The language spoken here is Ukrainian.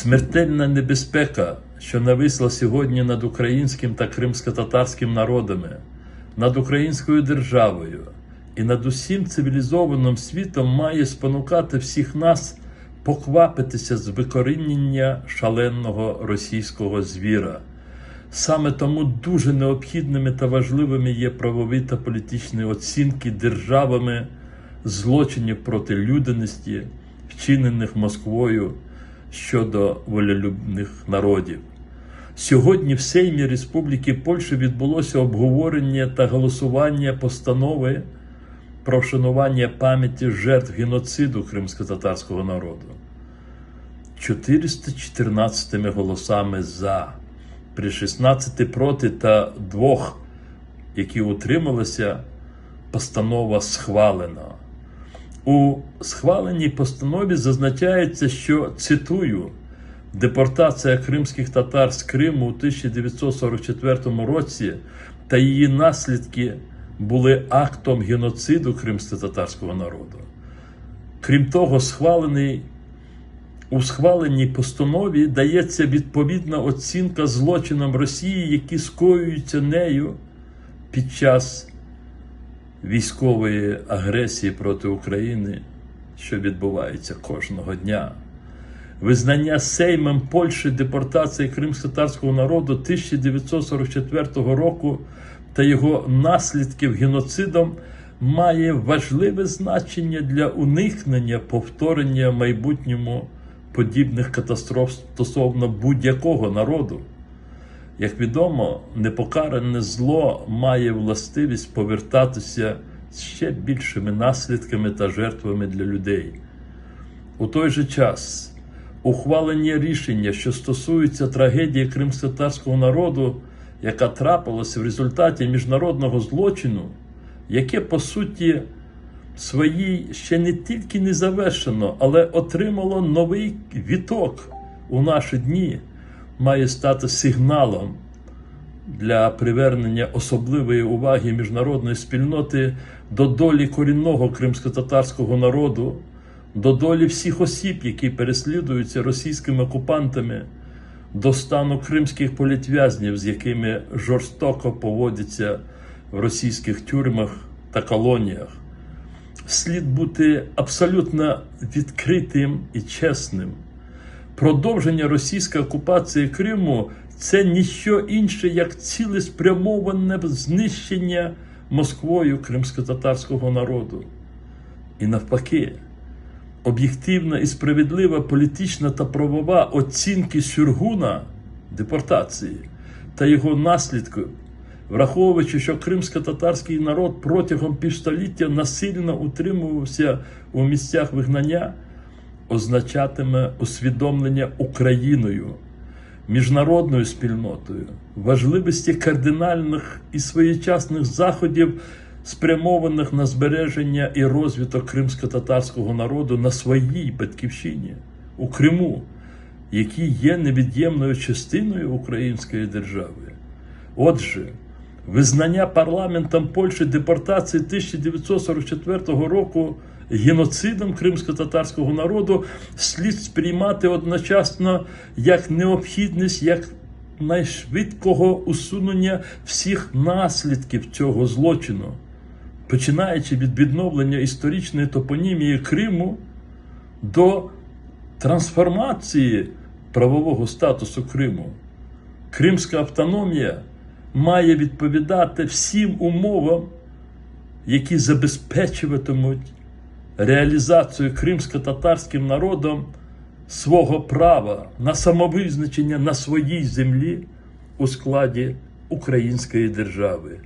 Смертельна небезпека, що нависла сьогодні над українським та кримсько-татарським народами, над українською державою і над усім цивілізованим світом має спонукати всіх нас поквапитися з викорінення шаленого російського звіра. Саме тому дуже необхідними та важливими є правові та політичні оцінки державами злочинів проти людяності, вчинених Москвою щодо волелюбних народів. Сьогодні в Сеймі Республіки Польща відбулося обговорення та голосування постанови про вшанування пам'яті жертв геноциду кримсько-татарського народу. 414 голосами за, при 16 проти та двох, які утрималися, постанова схвалена. У схваленій постанові зазначається, що цитую, депортація кримських татар з Криму у 1944 році та її наслідки були актом геноциду кримсько-татарського народу. Крім того, схвалений у схваленій постанові дається відповідна оцінка злочинам Росії, які скоюються нею під час військової агресії проти України, що відбувається кожного дня. Визнання Сеймом Польщі депортації кримсько-татарського народу 1944 року та його наслідків геноцидом має важливе значення для уникнення повторення в майбутньому подібних катастроф стосовно будь-якого народу. Як відомо, непокаране зло має властивість повертатися ще більшими наслідками та жертвами для людей. У той же час ухвалення рішення, що стосується трагедії кримськотарського народу, яка трапилася в результаті міжнародного злочину, яке по суті своїй ще не тільки не завершено, але отримало новий віток у наші дні, має стати сигналом для привернення особливої уваги міжнародної спільноти до долі корінного кримсько-татарського народу, до долі всіх осіб, які переслідуються російськими окупантами, до стану кримських політв'язнів, з якими жорстоко поводяться в російських тюрмах та колоніях. Слід бути абсолютно відкритим і чесним. Продовження російської окупації Криму це ніщо інше, як цілеспрямоване знищення Москвою кримсько-татарського народу. І навпаки, об'єктивна і справедлива політична та правова оцінки Сюргуна депортації та його наслідків, враховуючи, що кримсько-татарський народ протягом півстоліття насильно утримувався у місцях вигнання, означатиме усвідомлення Україною, міжнародною спільнотою, важливості кардинальних і своєчасних заходів, спрямованих на збереження і розвиток кримсько-татарського народу на своїй батьківщині у Криму, які є невід'ємною частиною української держави. Отже, визнання парламентом Польщі депортації 1944 року геноцидом кримсько-татарського народу слід сприймати одночасно як необхідність, як найшвидкого усунення всіх наслідків цього злочину, починаючи від відновлення історичної топонімії Криму до трансформації правового статусу Криму. Кримська автономія має відповідати всім умовам, які забезпечуватимуть реалізацію кримсько-татарським народом свого права на самовизначення на своїй землі у складі української держави.